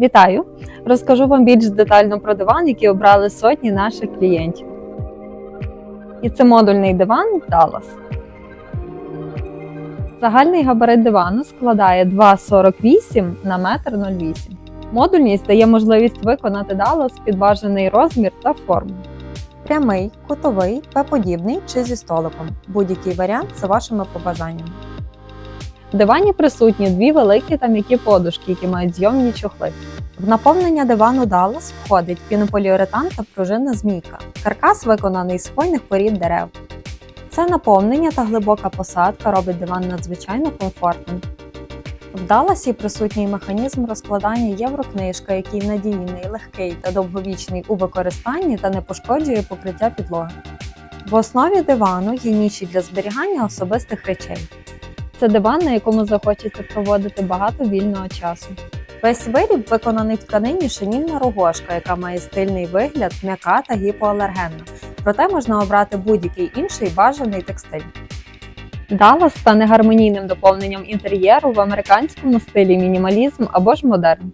Вітаю! Розкажу вам більш детально про диван, який обрали сотні наших клієнтів. І це модульний диван Dallas. Загальний габарит дивану складає 2,48 на 1,08 м. Модульність дає можливість виконати Dallas під бажаний розмір та форму. Прямий, кутовий, П-подібний чи зі столиком. Будь-який варіант за вашими побажаннями. В дивані присутні дві великі та м'які подушки, які мають зйомні чохли. В наповнення дивану Dallas входить пінополіуретан та пружинна змійка. Каркас виконаний з хвойних порід дерев. Це наповнення та глибока посадка робить диван надзвичайно комфортним. В Даласі присутній механізм розкладання єврокнижка, який надійний, легкий та довговічний у використанні та не пошкоджує покриття підлоги. В основі дивану є ніші для зберігання особистих речей. Це диван, на якому захочеться проводити багато вільного часу. Весь виріб виконаний в тканині шинільна рогошка, яка має стильний вигляд, м'яка та гіпоалергенна. Проте можна обрати будь-який інший бажаний текстиль. Даллас стане гармонійним доповненням інтер'єру в американському стилі мінімалізм або ж модерн.